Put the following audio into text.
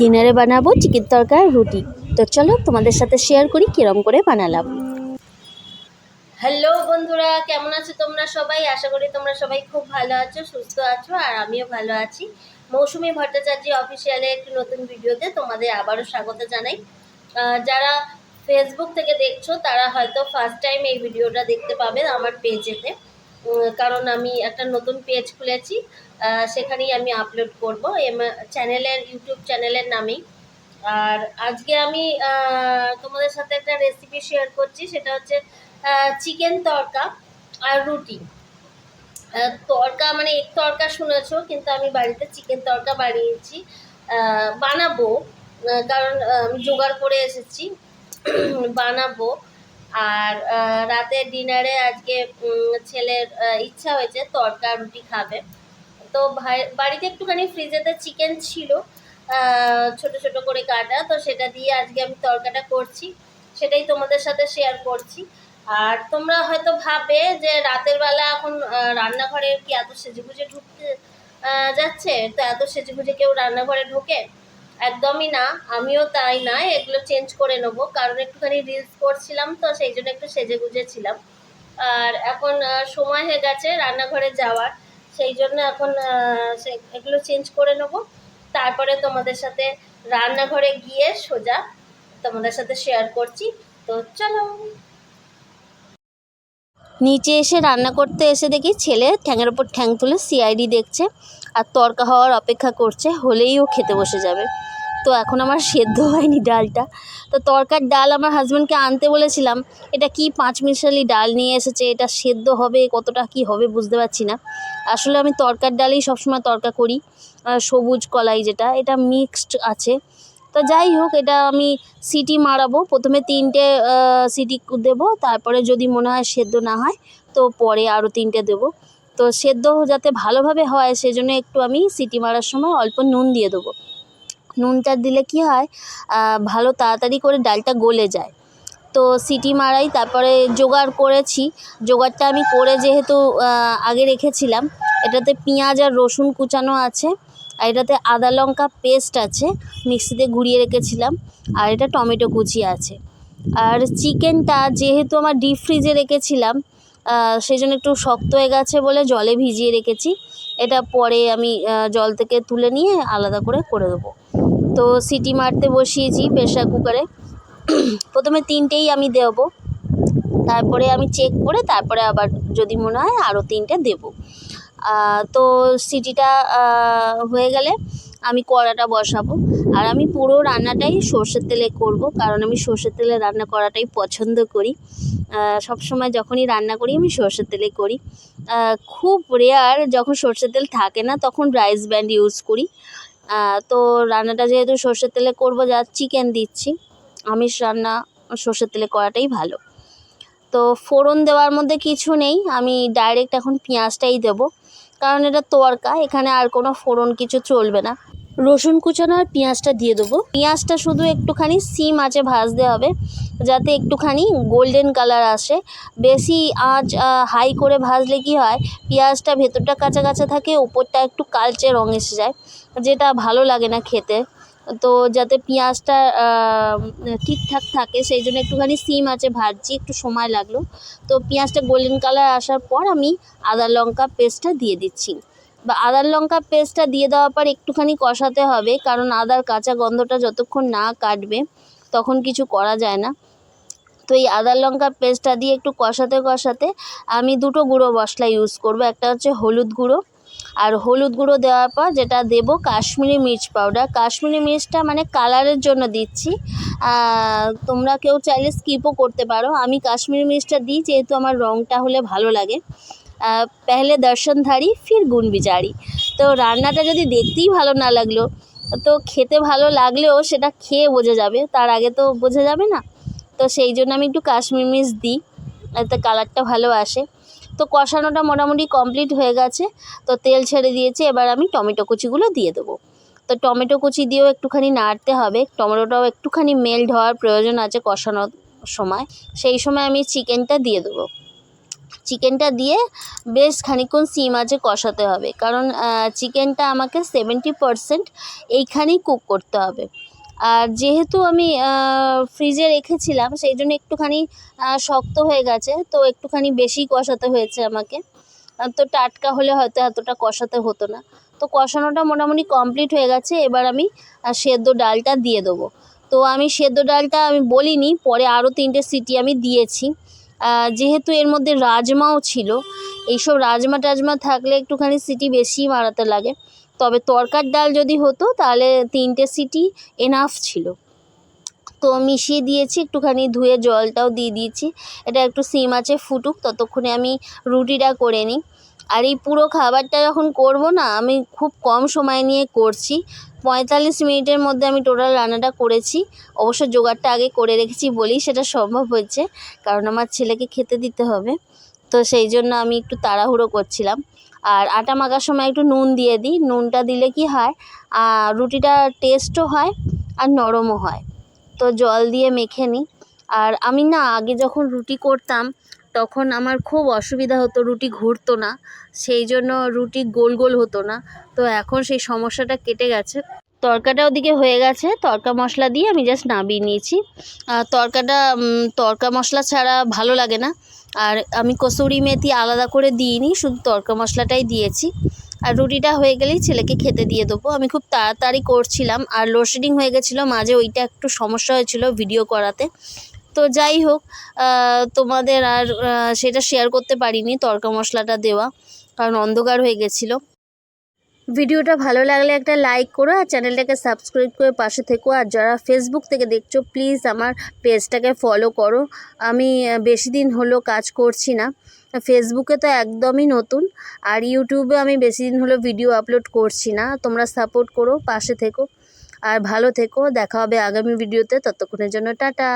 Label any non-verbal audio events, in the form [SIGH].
ডিনারে বানাবো চিকেন তরকা আর রুটি। তো চলো তোমাদের সাথে শেয়ার করি কিরম করে বানালাম। হ্যালো বন্ধুরা, কেমন আছো তোমরা সবাই? আশা করি তোমরা সবাই খুব ভালো আছো, সুস্থ আছো, আর আমিও ভালো আছি। মৌসুমী ভট্টাচার্য অফিসিয়ালে একটি নতুন ভিডিওতে তোমাদের আবারও স্বাগত জানাই। যারা ফেসবুক থেকে দেখছ, তারা হয়তো ফার্স্ট টাইম এই ভিডিওটা দেখতে পাবে আমার পেজেতে কারণ আমি একটা নতুন পেজ খুলেছি সেখানেই আমি আপলোড করব। এম চ্যানেলের ইউটিউব চ্যানেলের নামেই। আর আজকে আমি তোমাদের সাথে একটা রেসিপি শেয়ার করছি, সেটা হচ্ছে চিকেন তরকা আর রুটি। তরকা মানে এক তড়কা শুনেছো, কিন্তু আমি বাড়িতে চিকেন তরকা বানিয়েছি। বানাবো কারণ আমি জোগাড় করে এসেছি। বানাবো। আর রাতে ডিনারে আজকে ছেলের ইচ্ছা হয়েছে তরকা রুটি খাবে। তো ভাই, বাড়িতে একটুখানি ফ্রিজেতে চিকেন ছিল ছোট ছোট করে কাটা, তো সেটা দিয়ে আজকে আমি তরকাটা করছি। সেটাই তোমাদের সাথে শেয়ার করছি। আর তোমরা হয়তো ভাবে যে রাতের বেলা এখন রান্নাঘরে কি এত সেজেগুজে ঢুকতে যাচ্ছে? তো এত সেজেগুজে কেউ রান্নাঘরে ঢোকে? একদমই না, আমিও তাই না, এগুলো চেঞ্জ করে নেব। কারণ একটুখানি রিলস করছিলাম তো, সেই জন্য একটু সেজে গুজে ছিলাম আর এখন সময় হয়ে গেছে রান্নাঘরে যাওয়ার। সেই জন্য এখন এগুলো চেঞ্জ করে নেব। তারপরে তোমাদের সাথে রান্নাঘরে গিয়ে সোজা তোমাদের সাথে শেয়ার করছি। তো চলো। নিচে এসে রান্না করতে এসে দেখি ছেলে ঠ্যাঙের ওপর ঠ্যাং তুলে সিআইডি দেখছে। আর তরকা হওয়ার অপেক্ষা করছে, হলেই ও খেতে বসে যাবে। তো এখন আমার সেদ্ধ হয়নি ডালটা। তো তরকার ডাল আমার হাজব্যান্ডকে আনতে বলেছিলাম, এটা কি পাঁচ মিশালি ডাল নিয়ে এসেছে, এটা সেদ্ধ হবে, কতটা কি হবে বুঝতে পারছি না। আসলে আমি তরকার ডালেই সবসময় তরকা করি সবুজ কলাই যেটা, এটা মিক্সড আছে। তো যাই হোক, এটা আমি সিটি মারাবো, প্রথমে তিনটে সিটি দেবো, তারপরে যদি মনে হয় সেদ্ধ না হয়, তো পরে আরও তিনটে দেবো। তো সেদ্ধ যাতে ভালোভাবে হয়, সেজন্য একটু আমি সিটি মারার সময় অল্প নুন দিয়ে দেবো। নুনটা দিলে কি হয় ভালো তাড়াতাড়ি করে ডালটা গলে যায়। তো সিটি মারাই তারপরে জোগাড় করেছি। জোগাড়টা আমি করে যেহেতু আগে রেখেছিলাম, এটাতে পেঁয়াজ আর রসুন কুচানো আছে, আর এটাতে আদা লঙ্কা পেস্ট আছে, মিক্সিতে ঘুরিয়ে রেখেছিলাম, আর এটা টমেটো কুচি আছে। আর চিকেনটা যেহেতু আমার ডিপ ফ্রিজে রেখেছিলাম সেই জন্য একটু শক্ত হয়ে গেছে বলে জলে ভিজিয়ে রেখেছি। এটা পরে আমি জল থেকে তুলে নিয়ে আলাদা করে করে দেবো। তো সিটি মারতে বসিয়েছি প্রেশার কুকারে। [CLEARS THROAT] প্রথমে তিনটেই আমি দেবো। তারপরে আমি চেক করে তারপরে আবার যদি মনে হয় আরও তিনটে দেবো। তো সিটিটা হয়ে গেলে আমি কড়াটা বসাবো। আর আমি পুরো রান্নাটাই সর্ষের তেলে করব, কারণ আমি সর্ষের তেলে রান্না করাটাই পছন্দ করি। সব সময় যখনই রান্না করি, আমি সর্ষের তেলে করি। খুব রেয়ার যখন সর্ষের তেল থাকে না, তখন রাইস ব্যান্ড ইউজ করি। তো রান্নাটা যেহেতু সর্ষের তেলে করব, যা চিকেন দিচ্ছি, আমিষ রান্না সর্ষের তেলে করাটাই ভালো। তো ফোড়ন দেওয়ার মধ্যে কিছু নেই, আমি ডাইরেক্ট এখন পেঁয়াজটাই দেবো, কারণ এটা তরকা, এখানে আর কোনো ফোড়ন কিছু চলবে না। রসুন কুচানো আর পেঁয়াজটা দিয়ে দেবো। পেঁয়াজটা শুধু একটুখানি সিম আঁচে ভাজতে হবে, যাতে একটুখানি গোল্ডেন কালার আসে। বেশি আঁচ হাই করে ভাজলে কি হয়, পেঁয়াজটা ভেতরটা কাঁচা কাঁচা থাকে, ওপরটা একটু কালচে রঙ এসে যায়, যেটা ভালো লাগে না খেতে। তো যাতে পেঁয়াজটা ঠিকঠাক থাকে, সেই জন্য একটুখানি সিম আছে ভাজছি, একটু সময় লাগল। তো পেঁয়াজটা গোল্ডেন কালার আসার পর আমি আদা লঙ্কা পেস্টটা দিয়ে দিচ্ছি। আদার লঙ্কা পেস্টটা দিয়ে দেওয়ার পর একটুখানি কষাতে হবে, কারণ আদার কাঁচা গন্ধটা যতক্ষণ না কাটবে তখন কিছু করা যায় না। তো এই আদা লঙ্কা পেস্টটা দিয়ে একটু কষাতে কষাতে আমি দুটো গুঁড়ো মশলা ইউজ করব, একটা হচ্ছে হলুদ গুঁড়ো। আর হলুদ গুঁড়ো দেওয়ার পর যেটা দেবো কাশ্মীরি মির্চ পাউডার কাশ্মীরি মির্চটা মানে কালারের জন্য দিচ্ছি। তোমরা কেউ চাইলে স্কিপও করতে পারো। আমি কাশ্মীরি মির্চটা দিই, যেহেতু আমার রঙটা হলে ভালো লাগে। পেহলে দর্শনধারী ফির গুণ বিচারি। তো রান্নাটা যদি দেখতেই ভালো না লাগল, তো খেতে ভালো লাগলেও সেটা খেয়ে বোঝা যাবে। তার আগে তো বোঝা যাবে না। তো সেই জন্য আমি একটু কাশ্মীর মিস দিই, এতে কালারটা ভালো আসে। তো কষানোটা মোটামুটি কমপ্লিট হয়ে গেছে। তো তেল ছেড়ে দিয়েছি, এবার আমি টমেটো কুচিগুলো দিয়ে দেবো। তো টমেটো কুচি দিয়েও একটুখানি নাড়তে হবে। টমেটোটাও একটুখানি মেল্ট হওয়ার প্রয়োজন আছে কষানোর সময়। সেই সময় আমি চিকেনটা দিয়ে দেবো। চিকেনটা দিয়ে বেশ খানিকক্ষণ সিম আঁচে কষাতে হবে। কারণ চিকেনটা আমাকে সেভেন্টি পারসেন্ট এইখানেই কুক করতে হবে। আর যেহেতু আমি ফ্রিজে রেখেছিলাম, সেই জন্য একটুখানি শক্ত হয়ে গেছে, তো একটুখানি বেশি কষাতে হয়েছে আমাকে। তো টাটকা হলে হয়তো এতটা কষাতে হতো না। তো কষানোটা মোটামুটি কমপ্লিট হয়ে গেছে, এবার আমি সেদ্ধ ডালটা দিয়ে দেবো। তো আমি সেদ্ধ ডালটা আমি বলিনি, পরে আরও তিনটে সিটি আমি দিয়েছি। যেহেতু এর মধ্যে রাজমাও ছিল, এইসব রাজমা টাজমা থাকলে একটুখানি সিটি বেশি মারাতে লাগে। তবে তরকার ডাল যদি হতো, তাহলে তিনটে সিটি এনাফ ছিল। তো মিশিয়ে দিয়েছি, একটুখানি ধুয়ে জলটাও দিয়ে দিয়েছি। এটা একটু সিম আছে, ফুটুক, ততক্ষণে আমি রুটিটা করে নিই। আর এই পুরো খাবারটা যখন করব না, আমি খুব কম সময় নিয়ে করছি। পঁয়তাল্লিশ মিনিটের মধ্যে আমি টোটাল রান্নাটা করেছি। অবশ্য জোগাড়টা আগে করে রেখেছি বলেই সেটা সম্ভব হয়েছে, কারণ আমার ছেলেকে খেতে দিতে হবে। তো সেই জন্য আমি একটু তাড়াহুড়ো করছিলাম। আর আটা মাখার সময় একটু নুন দিয়ে দিই। নুনটা দিলে কি হয় রুটিটা টেস্টও হয় আর নরমও হয়। তো জল দিয়ে মেখে নিই। আর আমি না আগে যখন রুটি করতাম তখন আমার খুব অসুবিধা হতো, রুটি ঘুরতো না, সেই জন্য রুটি গোল গোল হতো না। তো এখন সেই সমস্যাটা কেটে গেছে। তরকাটা ওদিকে হয়ে গেছে, তরকা মশলা দিয়ে আমি জাস্ট নামিয়ে নিয়েছি। আর তরকাটা তরকা মশলা ছাড়া ভালো লাগে না। আর আমি কসুরি মেথি আলাদা করে দিইনি, শুধু তরকা মশলাটাই দিয়েছি। আর রুটিটা হয়ে গেলেই ছেলেকে খেতে দিয়ে দেবো। আমি খুব তাড়াতাড়ি করছিলাম, আর লোডশেডিং হয়ে গেছিল, মাঝে ওইটা একটু সমস্যা হয়েছিল ভিডিও করাতে। তো যাই হোক তোমাদের আর সেটা শেয়ার করতে পারিনি, তরকা মশলাটা দেওয়া, কারণ অন্ধকার হয়ে গেছিল। ভিডিওটা ভালো লাগলে একটা লাইক করো আর চ্যানেলটাকে সাবস্ক্রাইব করে পাশে থেকো। আর যারা ফেসবুক থেকে দেখছ প্লিজ আমার পেজটাকে ফলো করো। আমি বেশি দিন হলো কাজ করছি না। ফেসবুকে তো একদমই নতুন, আর ইউটিউবে আমি বেশি দিন হলো ভিডিও আপলোড করছি না। তোমরা সাপোর্ট করো, পাশে থেকো। আর ভালো থেকো, দেখা হবে আগামী ভিডিওতে ততক্ষণের জন্য টাটা।